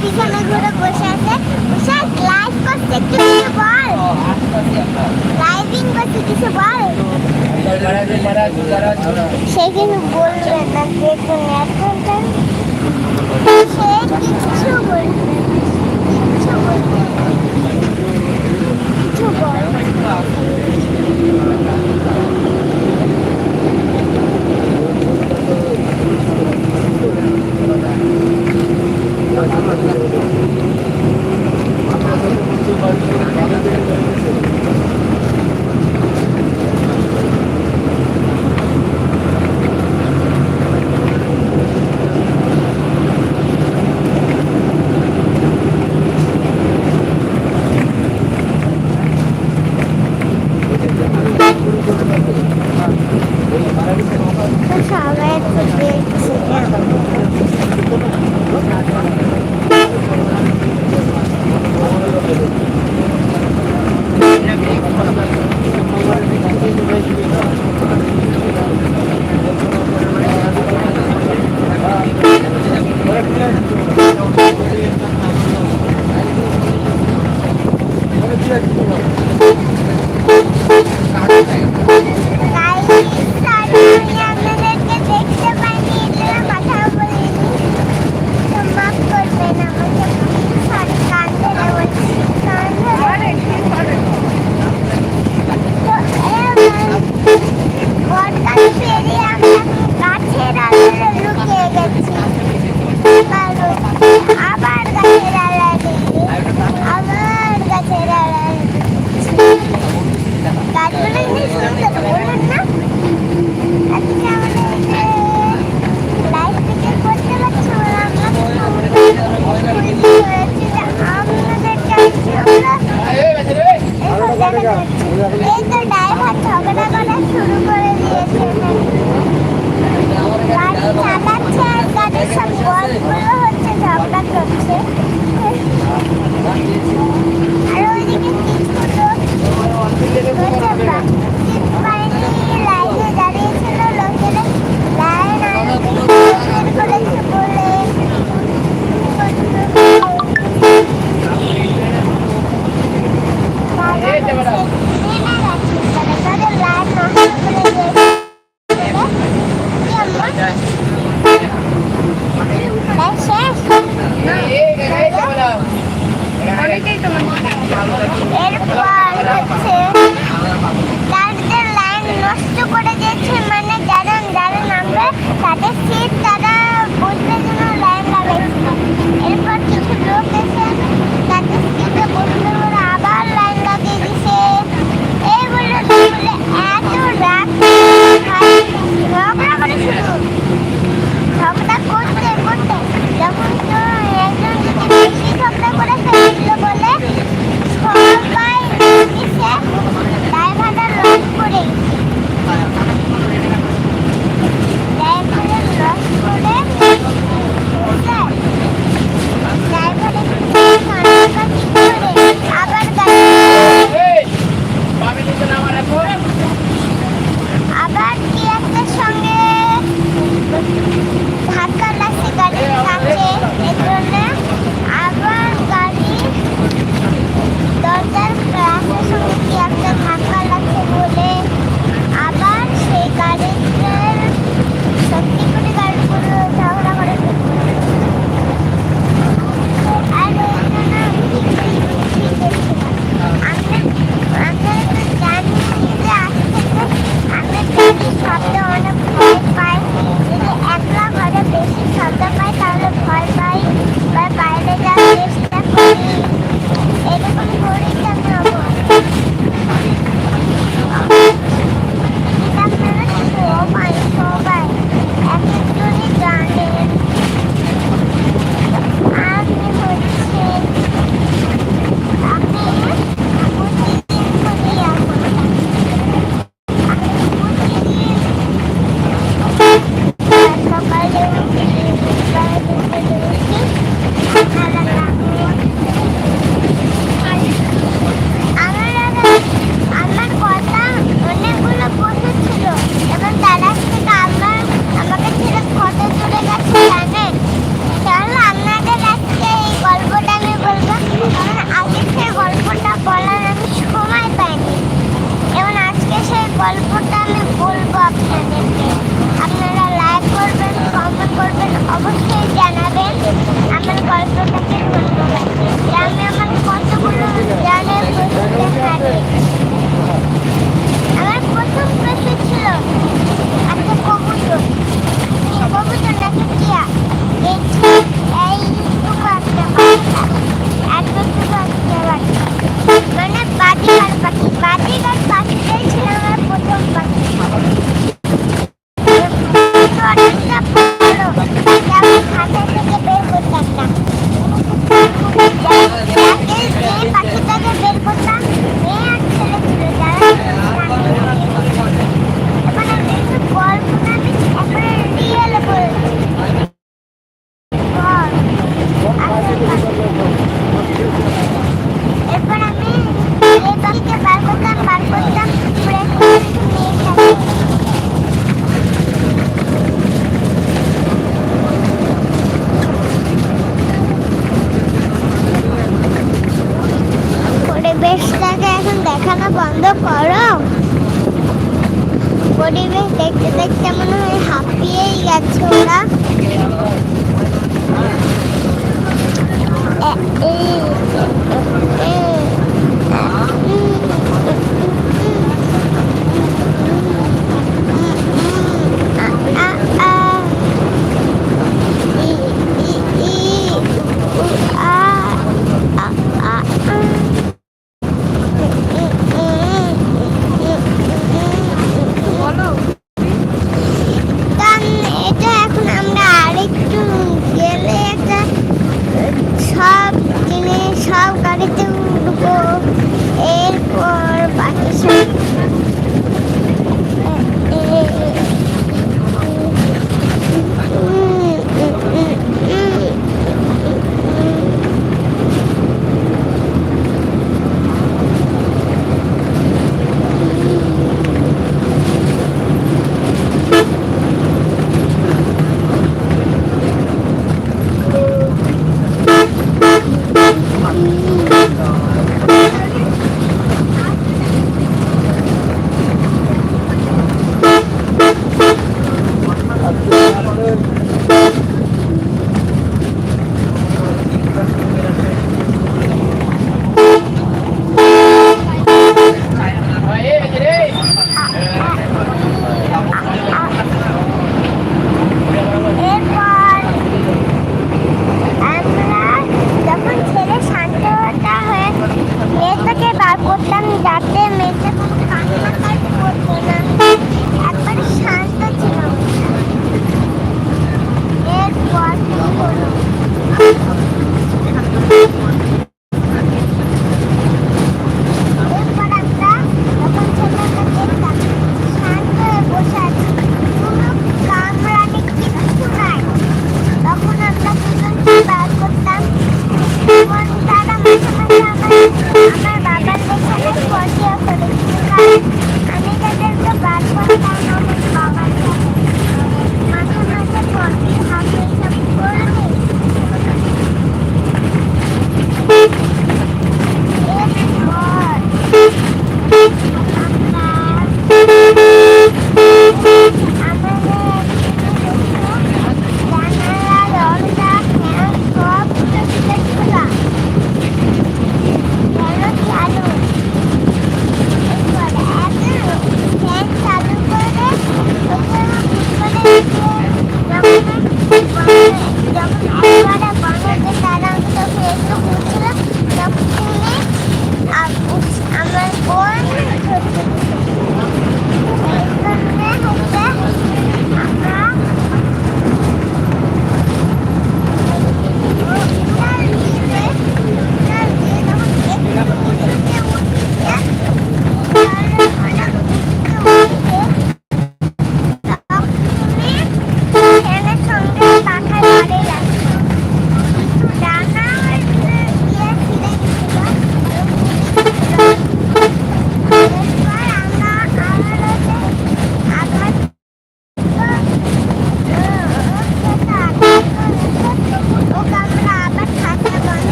পিছনে ঘুরে বসে আছে। বসে লাইভ করছে কিছু বল। লাইভিং করছে, কিছু বল। সে কিন্তু বলবে না দেখুন এখনটা সে কিচ্ছু বলবে না। কিচ্ছু বলবে কিছু বল। তো এই তো ড্রাইভার ঝগড়া করা শুরু করে দিয়েছে। গাড়ি চালাচ্ছে আর গাড়ির সব বলগুলো হচ্ছে ঝগড়া করছে। আর ওইদিকে লাইনে দাঁড়িয়েছিল লোকেরা লাইন আর করেছে বলে এরপর হচ্ছে তাদের লাইন নষ্ট করে দিয়েছে মানে যারা যারা নামবে তাদের সিট তারা বসবে পরিবেশটাকে এখন দেখানো বন্ধ করো। পরিবেশ দেখতে দেখতে মনে হয় হাঁপিয়েই গেছে ওরা। এই সব গাড়িতে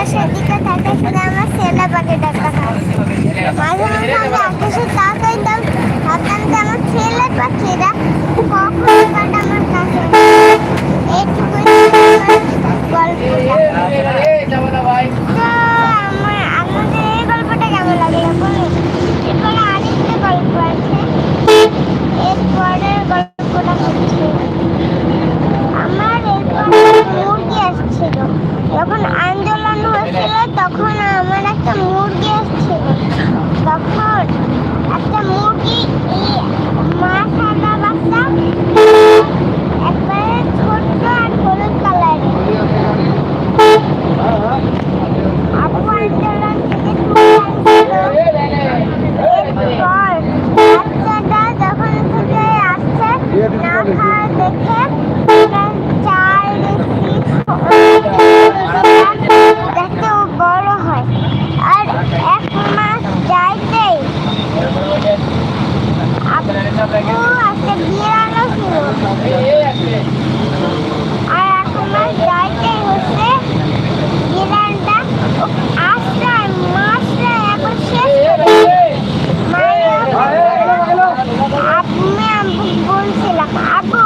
আমরা সেদিকে তাকাই শুধু আমার ছেলে পাখি ডাকা মাঝে মাঝে আমরা আকাশে আমার ছেলে পাখিরা কখন আমার কাছে acabou.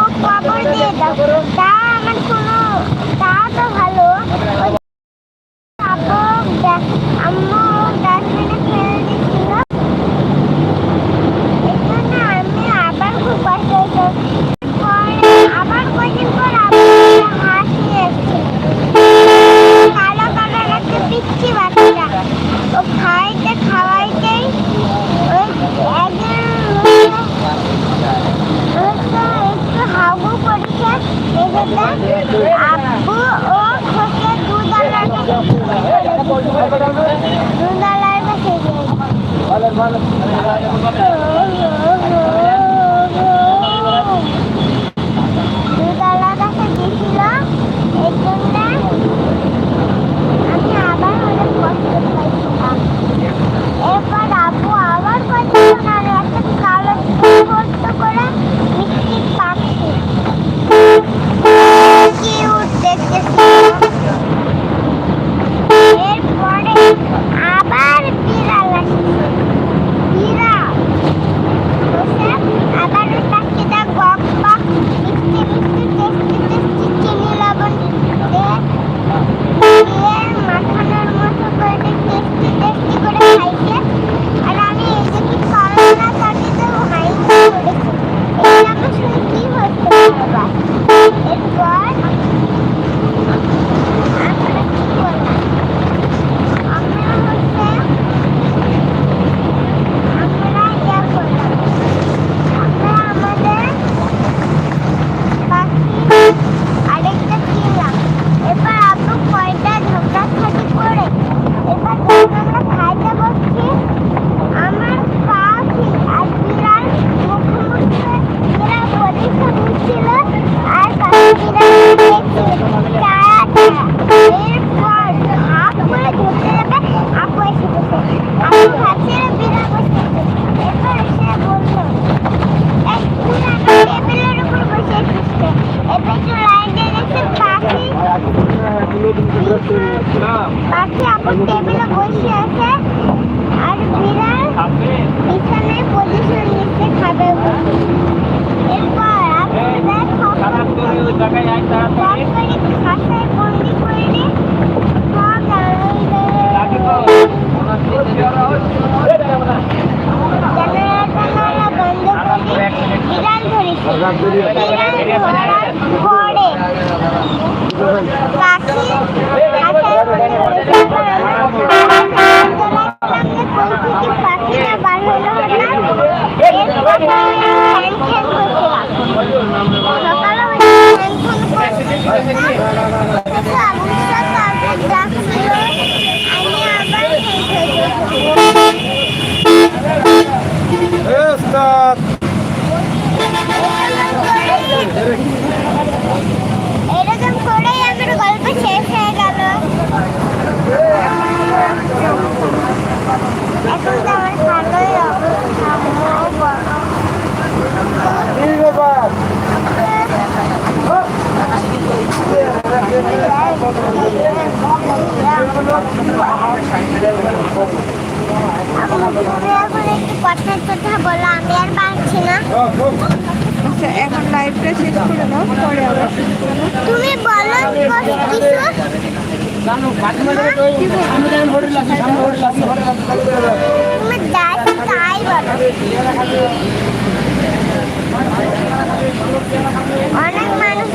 অনেক মানুষ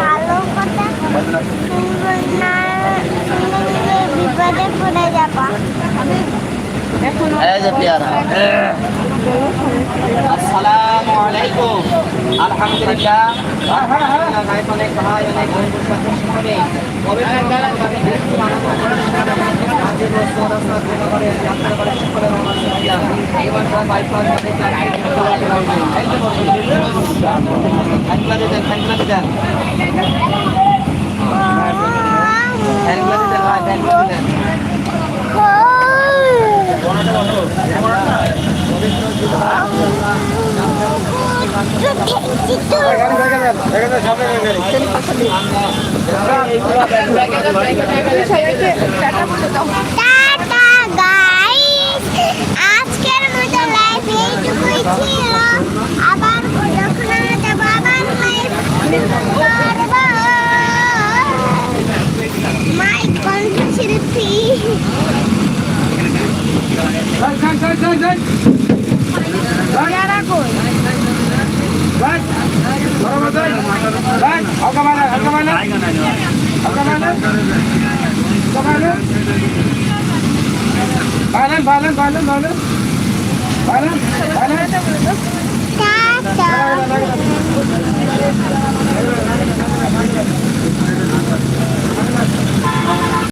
ভালো কথা না বিপদে পড়ে যাবা এই যে পেয়ারা আসসালামু আলাইকুম। আলহামদুলিল্লাহ। অনেক অনেক ভাই অনেক সকলে Oh, সবাইকে आपका माना आपका माना आपका